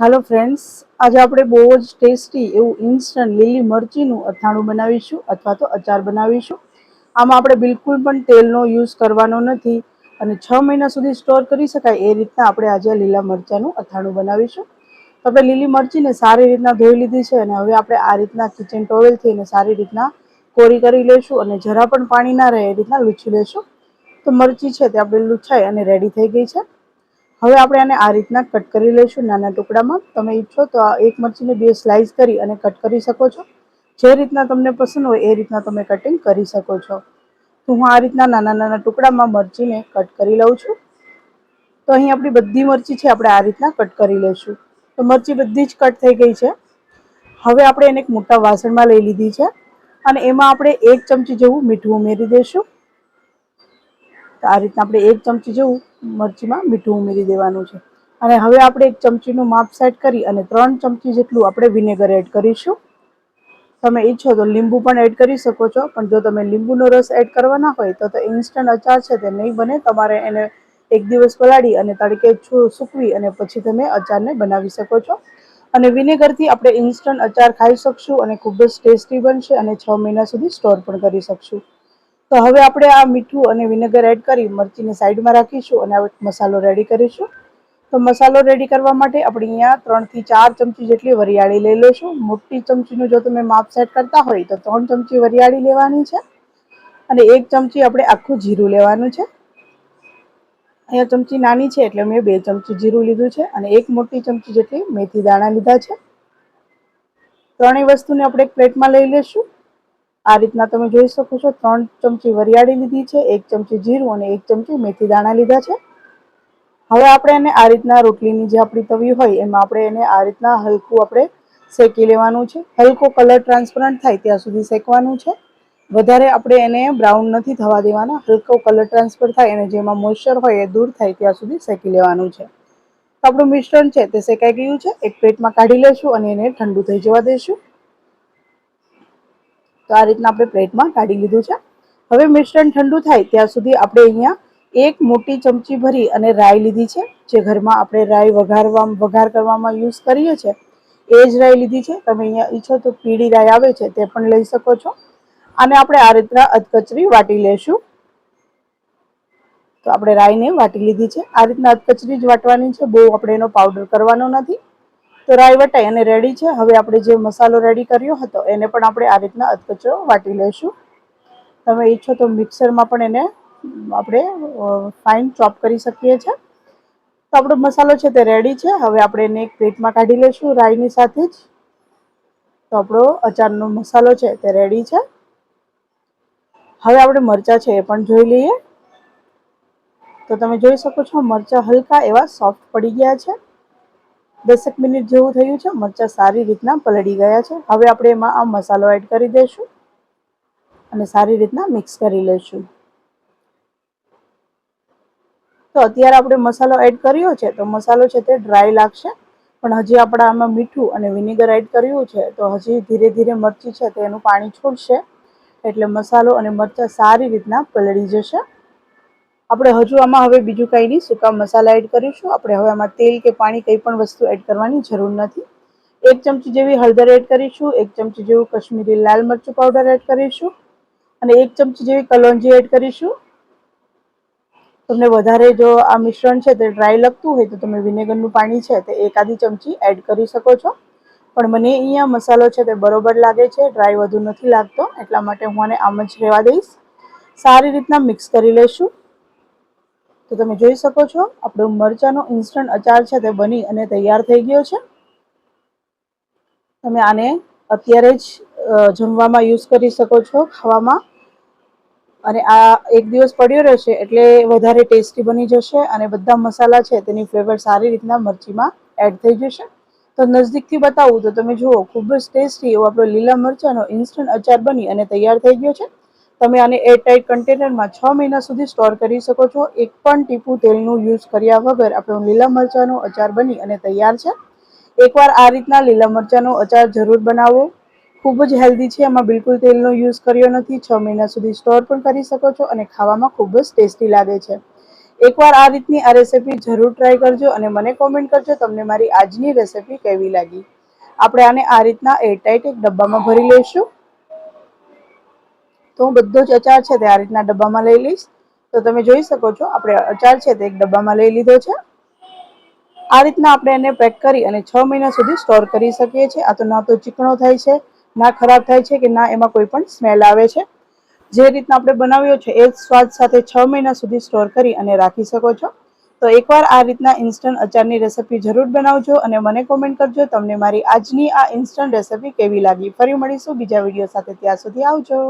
હાલો friends આજે આપણે બહુ જ ટેસ્ટી એવું ઇન્સ્ટન્ટ લીલી મરચીનું અથાણું બનાવીશું અથવા તો અચાર બનાવીશું. આમાં આપણે બિલકુલ પણ તેલનો યુઝ કરવાનો નથી અને છ મહિના સુધી સ્ટોર કરી શકાય એ રીતના આપણે આજે લીલા મરચાંનું અથાણું બનાવીશું. તો આપણે લીલી મરચીને સારી રીતના ધોઈ લીધી છે અને હવે આપણે આ રીતના કિચન ટોવેલથી એને સારી રીતના કોરી કરી લઈશું અને જરા પણ પાણી ના રહે એ રીતના લૂછી લઈશું તો મરચી છે તે આપણે લૂછાઈ અને રેડી થઈ ગઈ છે. હવે આપણે આને આ રીતના કટ કરી લઈશું નાના ટુકડામાં. તમે ઈચ્છો તો આ એક મરચીને બે સ્લાઇસ કરી અને કટ કરી શકો છો. જે રીતના તમને પસંદ હોય એ રીતના તમે કટિંગ કરી શકો છો. તો હું આ રીતના નાના નાના ટુકડામાં મરચીને કટ કરી લઉં છું. તો અહીં આપણી બધી મરચી છે, આપણે આ રીતના કટ કરી લઈશું. તો મરચી બધી જ કટ થઈ ગઈ છે. હવે આપણે એને એક મોટા વાસણમાં લઈ લીધી છે અને એમાં આપણે એક ચમચી જેવું મીઠું ઉમેરી દઈશું. તો આ રીતના આપણે એક ચમચી જેવું મરચીમાં મીઠું ઉમેરી દેવાનું છે. અને હવે આપણે એક ચમચીનું માપ સેટ કરી અને ત્રણ ચમચી જેટલું આપણે વિનેગર એડ કરીશું. તમે ઈચ્છો તો લીંબુ પણ એડ કરી શકો છો, પણ જો તમે લીંબુનો રસ એડ કરવાના હોય તો તો ઇન્સ્ટન્ટ અચાર છે તે નહીં બને. તમારે એને એક દિવસ પલાળી અને તડકે સૂકવી અને પછી તમે અચારને બનાવી શકો છો. અને વિનેગરથી આપણે ઇન્સ્ટન્ટ અચાર ખાઈ શકશું અને ખૂબ જ ટેસ્ટી બનશે અને છ મહિના સુધી સ્ટોર પણ કરી શકશું. તો હવે આપણે આ મીઠું અને વિનેગર એડ કરી મરચીને સાઈડમાં રાખીશું અને હવે મસાલો રેડી કરીશું. તો મસાલો રેડી કરવા માટે આપણે અહીંયા ત્રણથી ચાર ચમચી જેટલી વરિયાળી લઈ લઈશું. મોટી ચમચીનું જો તમે માપ સેટ કરતા હોય તો ત્રણ ચમચી વરિયાળી લેવાની છે અને એક ચમચી આપણે આખું જીરું લેવાનું છે. અહીંયા ચમચી નાની છે એટલે મેં બે ચમચી જીરું લીધું છે અને એક મોટી ચમચી જેટલી મેથી દાણા લીધા છે. ત્રણેય વસ્તુને આપણે એક પ્લેટમાં લઈ લઈશું. આ રીતના તમે જોઈ શકો છો, ત્રણ ચમચી વરિયાળી લીધી છે, એક ચમચી જીરું અને એક ચમચી મેથી દાણા લીધા છે. હવે આપણે એને આ રીતના રોટલીની જે આપણી તવી હોય, એમાં આપણે એને આ રીતના હલકું આપણે શેકી લેવાનું છે. હલકો કલર ટ્રાન્સપરન્ટ થાય ત્યાં સુધી શેકવાનું છે. વધારે આપણે એને બ્રાઉન નથી થવા દેવાના, હલકો કલર ટ્રાન્સફર થાય અને જેમાં મોઇશ્ચર હોય એ દૂર થાય ત્યાં સુધી શેકી લેવાનું છે. આપણું મિશ્રણ છે તે શેકાઈ ગયું છે, એક પ્લેટમાં કાઢી લેશું અને એને ઠંડુ થઈ જવા દઈશું તો આ રીતના આપણે પ્લેટમાં કાઢી લીધું છે. હવે મિશ્રણ ઠંડુ થાય ત્યાં સુધી આપણે અહીંયા એક મોટી ચમચી ભરી અને રાઈ લીધી છે, જે ઘરમાં આપણે રાઈ વઘારવા વઘાર કરવામાં યુઝ કરીએ છીએ. એ જ રાઈ લીધી છે. તમે અહીંયા ઈચ્છો તો પીળી રાઈ આવે છે, તે પણ લઈ શકો છો. અને આપણે આ રીતના અધકચરી વાટી લેશું. તો આપણે રાઈને વાટી લીધી છે. આ રીતના અધકચરી જ વાટવાની છે. બહુ આપણે એનો પાવડર કરવાનો નથી. તો રાઈ વટાઈ અને રેડી છે. હવે આપણે જે મસાલો રેડી કર્યો હતો, એને પણ આપણે આ રીતના અધકચરો વાટી લઈશું. તમે ઈચ્છો તો મિક્સરમાં પણ એને આપણે ફાઇન ચોપ કરી શકીએ છીએ. તો આપણો મસાલો છે તે રેડી છે. હવે આપણે એને એક પ્લેટમાં કાઢી લઈશું રાઈની સાથે જ. તો આપણો અચારનો મસાલો છે તે રેડી છે. હવે આપણે મરચાં છે એ પણ જોઈ લઈએ. તો તમે જોઈ શકો છો મરચાં હલકા એવા સોફ્ટ પડી ગયા છે. દસેક મિનિટ જેવું થયું છે, મરચાં સારી રીતના પલળી ગયા છે. હવે આપણે એમાં આ મસાલો એડ કરી દઈશું અને સારી રીતના મિક્સ કરી લઈશું. તો અત્યારે આપણે મસાલો એડ કર્યો છે, તો મસાલો છે તે ડ્રાય લાગશે. પણ હજી આપણે આમાં મીઠું અને વિનેગર એડ કર્યું છે, તો હજી ધીરે ધીરે મરચી છે તેનું પાણી છોડશે. એટલે મસાલો અને મરચાં સારી રીતના પલળી જશે. આપણે હજુ આમાં હવે બીજું કંઈ નહીં, સૂકા મસાલા એડ કરીશું. આપણે હવે આમાં તેલ કે પાણી કંઈ પણ વસ્તુ એડ કરવાની જરૂર નથી. એક ચમચી જેવી હળદર એડ કરીશું, એક ચમચી જેવું કશ્મીરી લાલ મરચું પાવડર એડ કરીશું અને એક ચમચી જેવી કલોંજી એડ કરીશું. તમને વધારે જો આ મિશ્રણ છે તે ડ્રાય લગતું હોય તો તમે વિનેગરનું પાણી છે તે એકાદી ચમચી એડ કરી શકો છો. પણ મને અહીંયા મસાલો છે તે બરોબર લાગે છે ડ્રાય વધુ નથી લાગતો, એટલા માટે હું આને આમ જ રહેવા દઈશ. સારી રીતના મિક્સ કરી લઈશું તો તમે જોઈ શકો છો, આપણો મરચાંનો ઇન્સ્ટન્ટ અચાર છે તે બની અને તૈયાર થઈ ગયો છે. તમે આને અત્યારે જ જમવામાં યુઝ કરી શકો છો ખાવામાં. અને આ એક દિવસ પડ્યો રહેશે એટલે વધારે ટેસ્ટી બની જશે અને બધા મસાલા છે તેની ફ્લેવર સારી રીતના મરચીમાં એડ થઈ જશે. તો નજદીકથી બતાવું તો તમે જુઓ, ખૂબ જ ટેસ્ટી એવો આપણો લીલા મરચાંનો ઇન્સ્ટન્ટ અચાર બની અને તૈયાર થઈ ગયો છે. તમે આને એરટાઇટ કન્ટેનરમાં છ મહિના સુધી સ્ટોર કરી શકો છો. એક પણ ટીપું તેલનું યુઝ કર્યા વગર આપણું લીલા મરચાંનો અચાર બની અને તૈયાર છે. એકવાર આ રીતના લીલા મરચાંનો અચાર જરૂર બનાવો. ખૂબ જ હેલ્ધી છે. એમાં બિલકુલ તેલનો યુઝ કર્યો નથી. છ મહિના સુધી સ્ટોર પણ કરી શકો છો અને ખાવામાં ખૂબ જ ટેસ્ટી લાગે છે. એકવાર આ રીતની આ રેસીપી જરૂર ટ્રાય કરજો અને મને કોમેન્ટ કરજો. તમને મારી આજની રેસીપી કેવી લાગી? આપણે આને આ રીતના એરટાઈટ એક ડબ્બામાં ભરી લઈશું. તો હું બધો જ અચાર છે તે આ રીતના ડબ્બામાં લઈ લઈશ. તો તમે જોઈ શકો છો, આપણે અચાર છે તે એક ડબ્બામાં લઈ લીધો છે. આ રીતના આપણે એને પેક કરી અને છ મહિના સુધી સ્ટોર કરી શકીએ છીએ. આ તો ના તો ચીકણો થાય છે, ના ખરાબ થાય છે કે ના એમાં કોઈ પણ સ્મેલ આવે છે. જે રીતના આપણે બનાવ્યો છે, એ જ સ્વાદ સાથે છ મહિના સુધી સ્ટોર કરી અને રાખી શકો છો. તો એકવાર આ રીતના ઇન્સ્ટન્ટ અચારની રેસીપી જરૂર બનાવજો અને મને કોમેન્ટ કરજો, તમને મારી આજની આ ઇન્સ્ટન્ટ રેસીપી કેવી લાગી. ફરી મળીશું બીજા વીડિયો સાથે, ત્યાં સુધી આવજો.